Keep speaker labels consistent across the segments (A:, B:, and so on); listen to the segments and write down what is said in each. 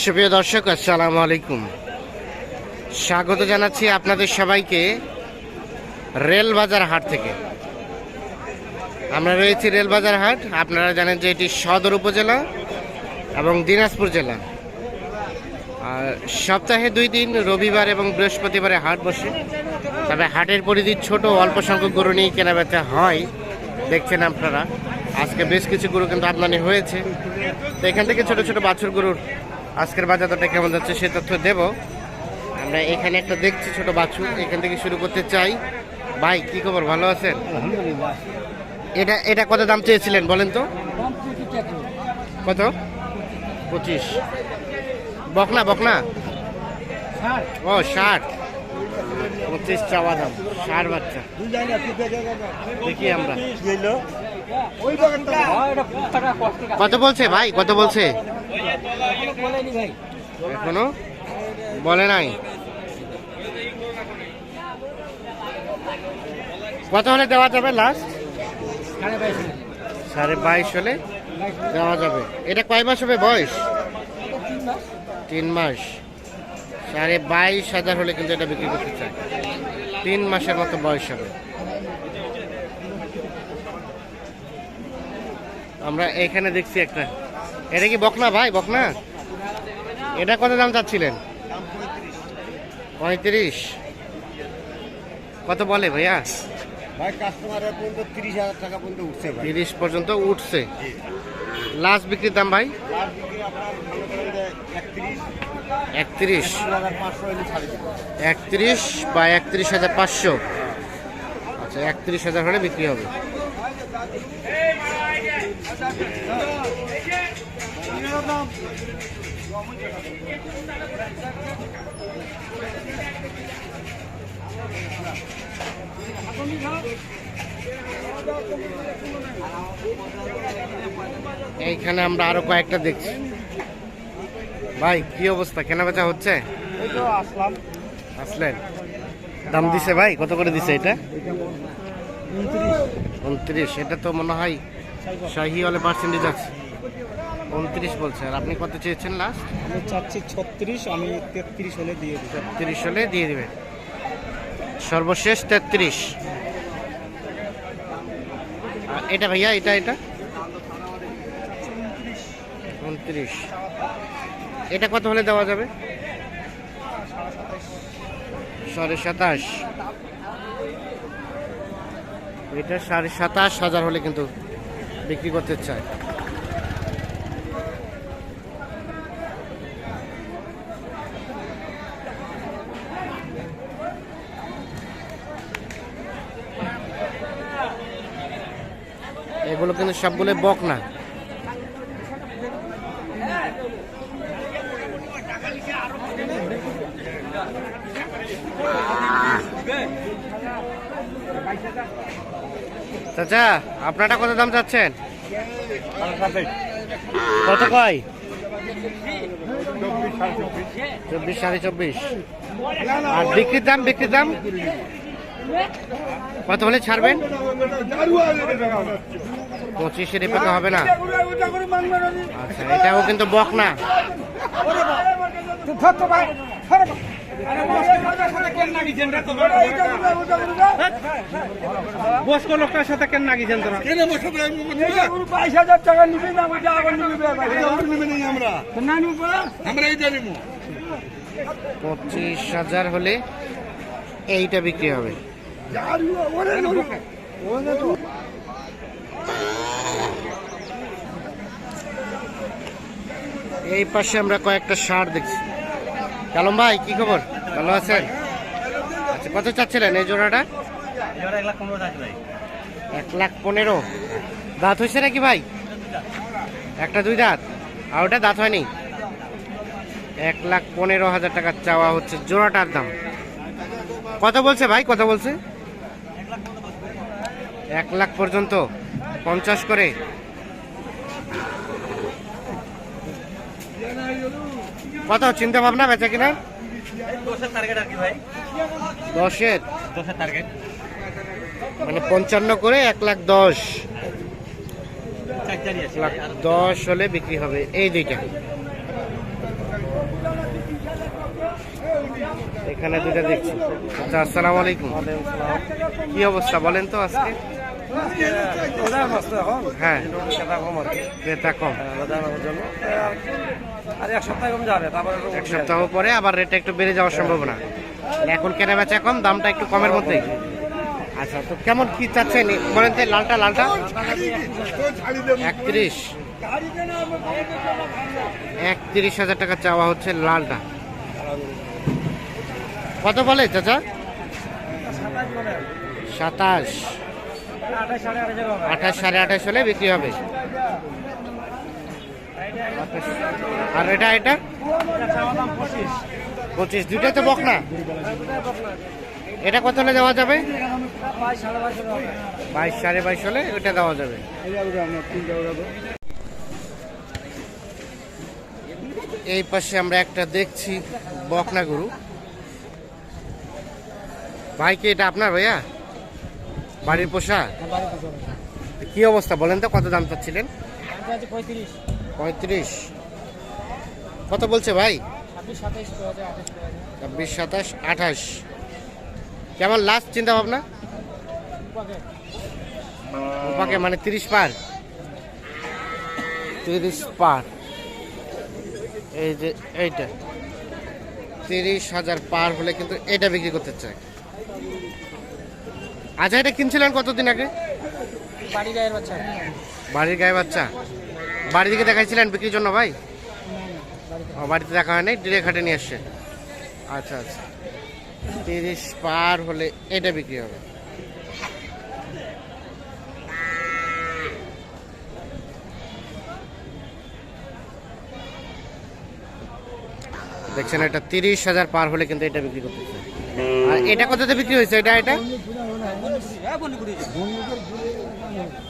A: সুপ্রিয় দর্শক, আসসালামু আলাইকুম। স্বাগত জানাচ্ছি আপনাদের সবাইকে রেলবাজার হাট থেকে। আমরা রয়েছি রেলবাজার হাট, আপনারা জানেন যে এটি সদর উপজেলা এবং দিনাজপুর জেলা। আর সপ্তাহে দুই দিন, রবিবার এবং বৃহস্পতিবারে হাট বসে। তবে হাটের পরিধি ছোট, অল্প সংখ্যক গরু নিয়ে কেনাবেচা হয়, দেখছেন আপনারা। আজকে বেশ কিছু গরু কিন্তু আমদানি হয়েছে। তো এখান থেকে ছোট ছোট বাছুর গরুর আজকের বাজার দরটা কেমন যাচ্ছে সে তথ্য দেব। আমরা এখানে একটা দেখছি ছোট বাছুর এখান থেকে শুরু করতে চাই। ভাই কি খবর? ভালো আছেন? এটা এটা কত দাম চেয়েছিলেন বলেন তো? কত? পঁচিশ। বকনা বকনা? ও ষাট। পঁচিশ চাওয়া দাম ষাট বাচ্চা। দেখি আমরা। কত বলছে ভাই? কত বলছে? এখনও? বলে নাই? কত হলে দেওয়া যাবে লাস্ট সাড়ে বাইশ হলে দেওয়া যাবে। এটা কয় মাস হবে বয়স? তিন মাস। সাড়ে বাইশ হাজার হলে কিন্তু এটা বিক্রি করতে চাই তিন মাসের মতো বয়স হবে। আমরা এখানে দেখছি একটা এটা কি বকনা ভাই বকনা? এটা কত দাম চাচ্ছিলেন? পঁয়ত্রিশ। কত বলে ভাইয়া?
B: ভাই কাস্টমারের পর্যন্ত তিরিশ হাজার টাকা পর্যন্ত উঠছে
A: তিরিশ পর্যন্ত উঠছে। লাস্ট বিক্রির দাম ভাই?
B: একত্রিশ।
A: একত্রিশ বা একত্রিশ হাজার পাঁচশো। আচ্ছা একত্রিশ হাজার হলে বিক্রি হবে। এইখানে আমরা আরও কয়েকটা দেখছি। ভাই কি অবস্থা? কেনা বেচা হচ্ছে? আসলেন। দাম দিছে ভাই? কত করে দিছে এটা?
B: উনত্রিশ।
A: উনত্রিশ। এটা তো মনে হয় শাহি হলে পার্সেন্টেজ আছে। উনত্রিশ বলছে আর আপনি কত চেয়েছেন লাস্ট
B: আমি চাচ্ছি ছত্রিশ আমি তেত্রিশ হলে দিয়ে দিই
A: তেত্রিশ হলে দিয়ে দেবেন। সর্বশেষ তেত্রিশ। এটা ভাইয়া এটা এটা? উনত্রিশ। এটা কত হলে দেওয়া যাবে? সাড়ে সাতাশ। এটা সাড়ে সাতাশ হাজার হলে কিন্তু বিক্রি করতে চায়। এগুলো কিন্তু সবগুলো বক না। চাচা আপনারটা কত দাম চাচ্ছেন? কত কয়? চব্বিশ সাড়ে চব্বিশ। আর বিক্রির দাম বিক্রির দাম? কত হলে ছাড়বেন? পঁচিশের এপাকা হবে না? আচ্ছা এটাও কিন্তু বক না।
C: লোকটার সাথে কেন নাগিয়েছেন তোরা?
D: বাইশ হাজার টাকা নিবি না
A: পঁচিশ হাজার হলে এইটা বিক্রি হবে। এই পাশে আমরা কয়েকটা সার দেখছি। কালম ভাই কি খবর? ভালো আছেন? আচ্ছা কত চাচ্ছিলেন এই জোড়াটা? এক লাখ পনেরো। দাঁত হয়েছে নাকি ভাই? একটা দুই দাঁত। আর ওটা দাঁত হয়নি? এক লাখ পনেরো হাজার টাকা চাওয়া হচ্ছে জোড়াটার দাম। কত বলছে ভাই? কত বলছে? এক লাখ পর্যন্ত। পঞ্চাশ করে। কত চিন্তা ভাবনা বেচা কিনা? দশের মানে পঞ্চান্ন করে এক লাখ দশ। লাখ দশ হলে বিক্রি হবে। এই দুইটা। এখানে দুইটা দেখছি। আচ্ছা আসসালাম আলাইকুম। কি অবস্থা বলেন তো আজকে? হ্যাঁ ক্রেতা কম
C: এক সপ্তাহ
A: পরে আবার রেটটা একটু বেড়ে যাওয়ার সম্ভাবনা। এখন কেনা বেচা কম, দামটা একটু কমের মধ্যেই। আচ্ছা তো কেমন কি চাচ্ছেন? বলেন তো, লালটা লালটা? একত্রিশ। একত্রিশ হাজার টাকা চাওয়া হচ্ছে লালটা। কত বলে, চাচা? সাতাশ। আঠাশ সাড়ে আঠাশ হলে বিক্রি হবে। আর এটা এটা? পঁচিশ। দুইটাই তো বকনা। এটা কত হলে দেওয়া যাবে? বাইশ সাড়ে বাইশ হলে ওটা দেওয়া যাবে। এই পাশে আমরা একটা দেখছি বকনা গরু। ভাই কি এটা আপনার ভাইয়া? বাড়ির পোষা কি অবস্থা বলেন তো কত দাম চাচ্ছিলেন? পঁয়ত্রিশ। কত বলছে ভাই? ছাব্বিশ সাতাশ আঠাশ। কেমন লাস্ট চিন্তা ভাবনা ওপাকে মানে তিরিশ পার। তিরিশ পার। এই যে এইটা। তিরিশ হাজার পার হলে কিন্তু এটা বিক্রি করতে চাই আচ্ছা এটা কিনছিলেন কতদিন আগে? বাড়ির গায়ে বাচ্চা। বাড়ি থেকে দেখাইছিলেন বিক্রির জন্য ভাই? ও বাড়িতে দেখা হয় নাই ডিরেক্ট হাটে নিয়ে আসছে। আচ্ছা আচ্ছা। তিরিশ পার হলে এটা বিক্রি হবে। দেখছেন এটা তিরিশ হাজার পার হলে কিন্তু এটা বিক্রি করতেছে। আর এটা কততে বিক্রি হয়েছে? এটা এটা?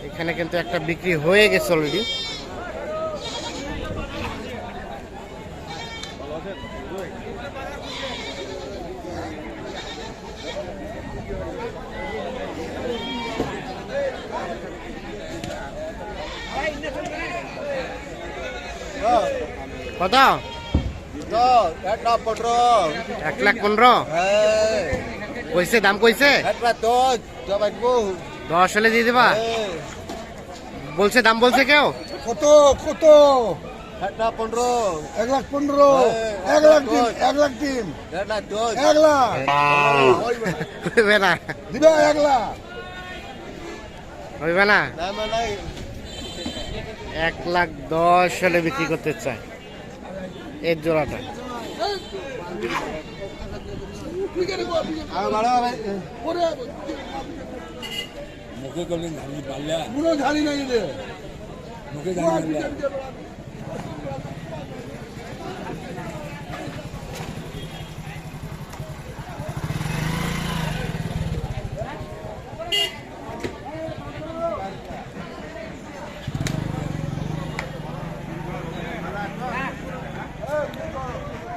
A: এখানে কিন্তু একটা বিক্রি হয়ে গেছে অলরেডি
B: পনেরো
A: এক লাখ পনেরো।
B: হ্যাঁ।
A: কইছে দাম কইছে?
B: দশ
A: হলে দিয়ে দেবা? বলছে দাম বলছে কেউ?
D: কত কত? এক লাখ পনেরো।
B: হ্যাঁ,
D: এক লাখ তিন এক লাখ তিন এক লাখ।
A: হইবে না।
D: দিবে এক লাখ।
A: হইবে না?
B: না মানে
A: এক লাখ দশ হলে বিক্রি করতে চায়। এর জোড়াটা।
B: আর পারলে
D: পুরো ঝালি নাই রে